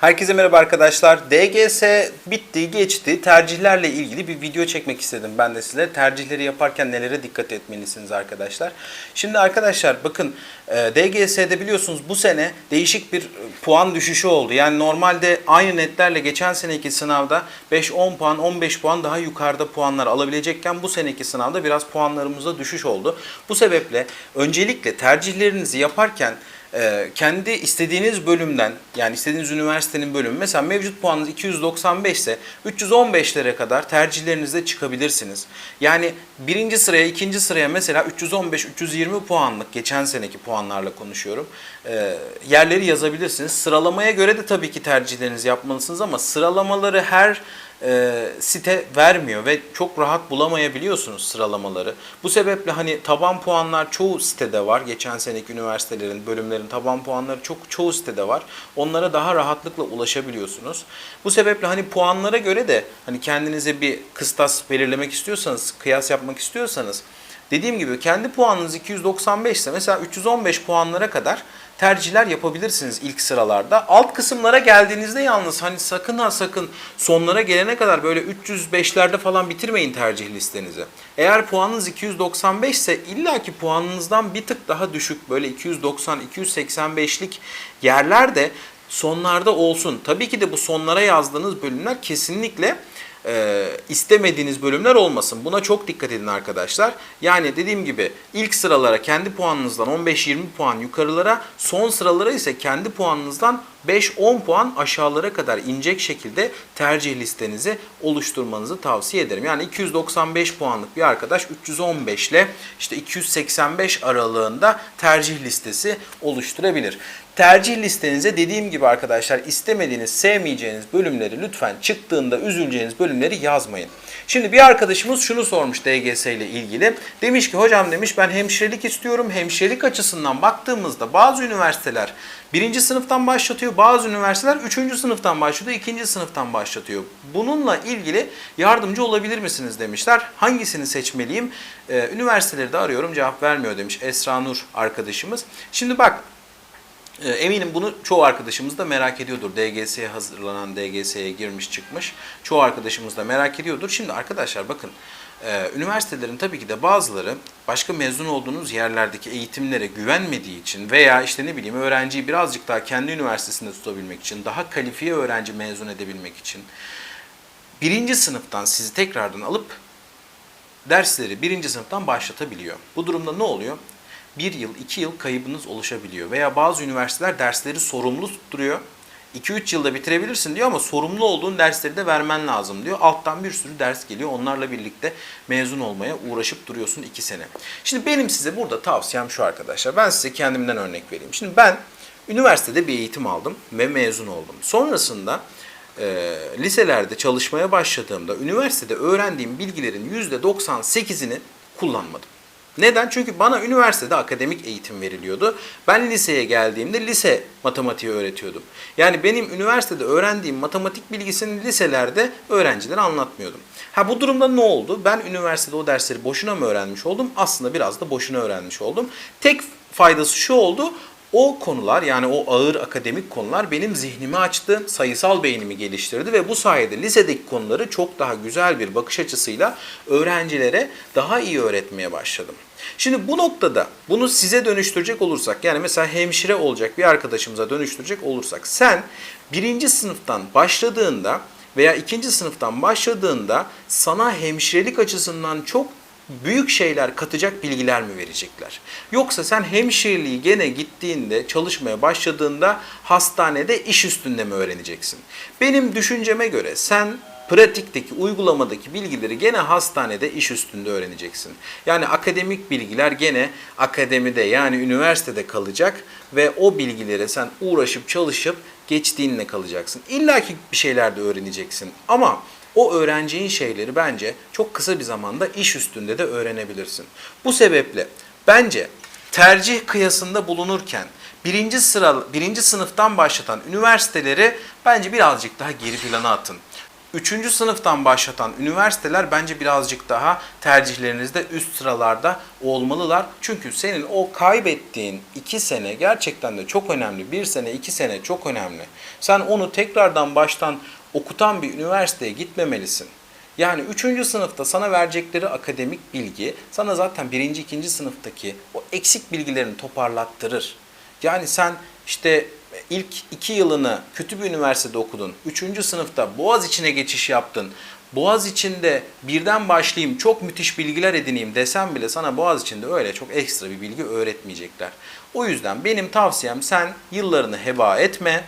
Herkese merhaba arkadaşlar. DGS bitti, geçti. Tercihlerle ilgili bir video çekmek istedim ben de size. Tercihleri yaparken nelere dikkat etmelisiniz arkadaşlar. Şimdi arkadaşlar bakın e, DGS'de biliyorsunuz bu sene değişik bir e, puan düşüşü oldu. Yani normalde aynı netlerle geçen seneki sınavda 5-10 puan, 15 puan daha yukarıda puanlar alabilecekken bu seneki sınavda biraz puanlarımızda düşüş oldu. Bu sebeple öncelikle tercihlerinizi yaparken ee, kendi istediğiniz bölümden yani istediğiniz üniversitenin bölümü mesela mevcut puanınız 295 ise 315'lere kadar tercihlerinizde çıkabilirsiniz. Yani birinci sıraya ikinci sıraya mesela 315-320 puanlık geçen seneki puanlarla konuşuyorum ee, yerleri yazabilirsiniz. Sıralamaya göre de tabii ki tercihlerinizi yapmalısınız ama sıralamaları her e, site vermiyor ve çok rahat bulamayabiliyorsunuz sıralamaları. Bu sebeple hani taban puanlar çoğu sitede var. Geçen seneki üniversitelerin, bölümlerin taban puanları çok çoğu sitede var. Onlara daha rahatlıkla ulaşabiliyorsunuz. Bu sebeple hani puanlara göre de hani kendinize bir kıstas belirlemek istiyorsanız, kıyas yapmak istiyorsanız dediğim gibi kendi puanınız 295 ise mesela 315 puanlara kadar tercihler yapabilirsiniz ilk sıralarda. Alt kısımlara geldiğinizde yalnız hani sakın ha sakın sonlara gelene kadar böyle 305'lerde falan bitirmeyin tercih listenizi. Eğer puanınız 295 ise illaki puanınızdan bir tık daha düşük böyle 290-285'lik yerlerde sonlarda olsun. Tabii ki de bu sonlara yazdığınız bölümler kesinlikle e, istemediğiniz bölümler olmasın. Buna çok dikkat edin arkadaşlar. Yani dediğim gibi ilk sıralara kendi puanınızdan 15-20 puan yukarılara, son sıralara ise kendi puanınızdan 5-10 puan aşağılara kadar inecek şekilde tercih listenizi oluşturmanızı tavsiye ederim. Yani 295 puanlık bir arkadaş 315 ile işte 285 aralığında tercih listesi oluşturabilir. Tercih listenize dediğim gibi arkadaşlar istemediğiniz, sevmeyeceğiniz bölümleri lütfen çıktığında üzüleceğiniz bölümleri yazmayın. Şimdi bir arkadaşımız şunu sormuş DGS ile ilgili. Demiş ki hocam demiş ben hemşirelik istiyorum. Hemşirelik açısından baktığımızda bazı üniversiteler birinci sınıftan başlatıyor. Bazı üniversiteler üçüncü sınıftan başlatıyor. ikinci sınıftan başlatıyor. Bununla ilgili yardımcı olabilir misiniz demişler. Hangisini seçmeliyim? Ee, üniversiteleri de arıyorum cevap vermiyor demiş Esra Nur arkadaşımız. Şimdi bak Eminim bunu çoğu arkadaşımız da merak ediyordur. DGS'ye hazırlanan, DGS'ye girmiş çıkmış. Çoğu arkadaşımız da merak ediyordur. Şimdi arkadaşlar bakın, e, üniversitelerin tabii ki de bazıları başka mezun olduğunuz yerlerdeki eğitimlere güvenmediği için veya işte ne bileyim öğrenciyi birazcık daha kendi üniversitesinde tutabilmek için, daha kalifiye öğrenci mezun edebilmek için birinci sınıftan sizi tekrardan alıp dersleri birinci sınıftan başlatabiliyor. Bu durumda ne oluyor? Bir yıl, iki yıl kaybınız oluşabiliyor. Veya bazı üniversiteler dersleri sorumlu tutturuyor. 2-3 yılda bitirebilirsin diyor ama sorumlu olduğun dersleri de vermen lazım diyor. Alttan bir sürü ders geliyor. Onlarla birlikte mezun olmaya uğraşıp duruyorsun 2 sene. Şimdi benim size burada tavsiyem şu arkadaşlar. Ben size kendimden örnek vereyim. Şimdi ben üniversitede bir eğitim aldım ve mezun oldum. Sonrasında e, liselerde çalışmaya başladığımda üniversitede öğrendiğim bilgilerin %98'ini kullanmadım. Neden? Çünkü bana üniversitede akademik eğitim veriliyordu. Ben liseye geldiğimde lise matematiği öğretiyordum. Yani benim üniversitede öğrendiğim matematik bilgisini liselerde öğrencilere anlatmıyordum. Ha bu durumda ne oldu? Ben üniversitede o dersleri boşuna mı öğrenmiş oldum? Aslında biraz da boşuna öğrenmiş oldum. Tek faydası şu oldu. O konular yani o ağır akademik konular benim zihnimi açtı, sayısal beynimi geliştirdi ve bu sayede lisedeki konuları çok daha güzel bir bakış açısıyla öğrencilere daha iyi öğretmeye başladım. Şimdi bu noktada bunu size dönüştürecek olursak yani mesela hemşire olacak bir arkadaşımıza dönüştürecek olursak sen birinci sınıftan başladığında veya ikinci sınıftan başladığında sana hemşirelik açısından çok büyük şeyler katacak bilgiler mi verecekler? Yoksa sen hemşireliği gene gittiğinde, çalışmaya başladığında hastanede iş üstünde mi öğreneceksin? Benim düşünceme göre sen pratikteki, uygulamadaki bilgileri gene hastanede iş üstünde öğreneceksin. Yani akademik bilgiler gene akademide yani üniversitede kalacak ve o bilgilere sen uğraşıp çalışıp geçtiğinle kalacaksın. İlla ki bir şeyler de öğreneceksin ama o öğreneceğin şeyleri bence çok kısa bir zamanda iş üstünde de öğrenebilirsin. Bu sebeple bence tercih kıyasında bulunurken birinci sıra birinci sınıftan başlatan üniversiteleri bence birazcık daha geri plana atın. Üçüncü sınıftan başlatan üniversiteler bence birazcık daha tercihlerinizde üst sıralarda olmalılar. Çünkü senin o kaybettiğin iki sene gerçekten de çok önemli. Bir sene, iki sene çok önemli. Sen onu tekrardan baştan okutan bir üniversiteye gitmemelisin. Yani 3. sınıfta sana verecekleri akademik bilgi sana zaten 1. 2. sınıftaki o eksik bilgilerini toparlattırır. Yani sen işte ilk iki yılını kötü bir üniversitede okudun. 3. sınıfta Boğaz içine geçiş yaptın. Boğaz içinde birden başlayayım çok müthiş bilgiler edineyim desem bile sana Boğaz içinde öyle çok ekstra bir bilgi öğretmeyecekler. O yüzden benim tavsiyem sen yıllarını heba etme.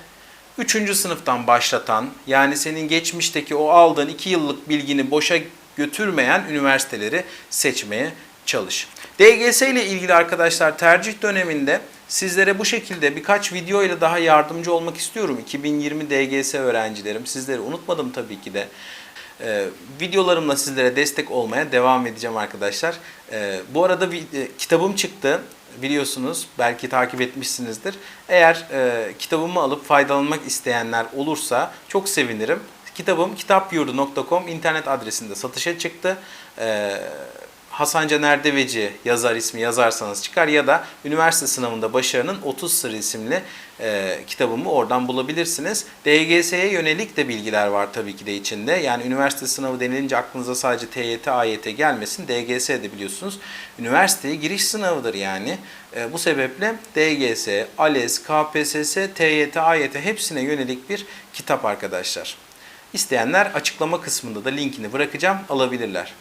Üçüncü sınıftan başlatan yani senin geçmişteki o aldığın iki yıllık bilgini boşa götürmeyen üniversiteleri seçmeye çalış. DGS ile ilgili arkadaşlar tercih döneminde sizlere bu şekilde birkaç video ile daha yardımcı olmak istiyorum. 2020 DGS öğrencilerim. Sizleri unutmadım tabii ki de. Ee, videolarımla sizlere destek olmaya devam edeceğim arkadaşlar. Ee, bu arada bir e, kitabım çıktı biliyorsunuz belki takip etmişsinizdir. Eğer e, kitabımı alıp faydalanmak isteyenler olursa çok sevinirim. Kitabım kitapyurdu.com internet adresinde satışa çıktı. Ee, Hasan Caner Deveci yazar ismi yazarsanız çıkar ya da üniversite sınavında başarının 30 sırrı isimli e, kitabımı oradan bulabilirsiniz. DGS'ye yönelik de bilgiler var tabii ki de içinde. Yani üniversite sınavı denilince aklınıza sadece TYT, AYT gelmesin. DGS de biliyorsunuz üniversiteye giriş sınavıdır yani. E, bu sebeple DGS, ALES, KPSS, TYT, AYT hepsine yönelik bir kitap arkadaşlar. İsteyenler açıklama kısmında da linkini bırakacağım alabilirler.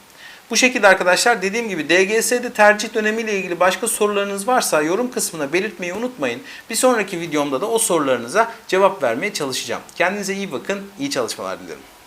Bu şekilde arkadaşlar dediğim gibi DGS'de tercih dönemiyle ilgili başka sorularınız varsa yorum kısmına belirtmeyi unutmayın. Bir sonraki videomda da o sorularınıza cevap vermeye çalışacağım. Kendinize iyi bakın, iyi çalışmalar dilerim.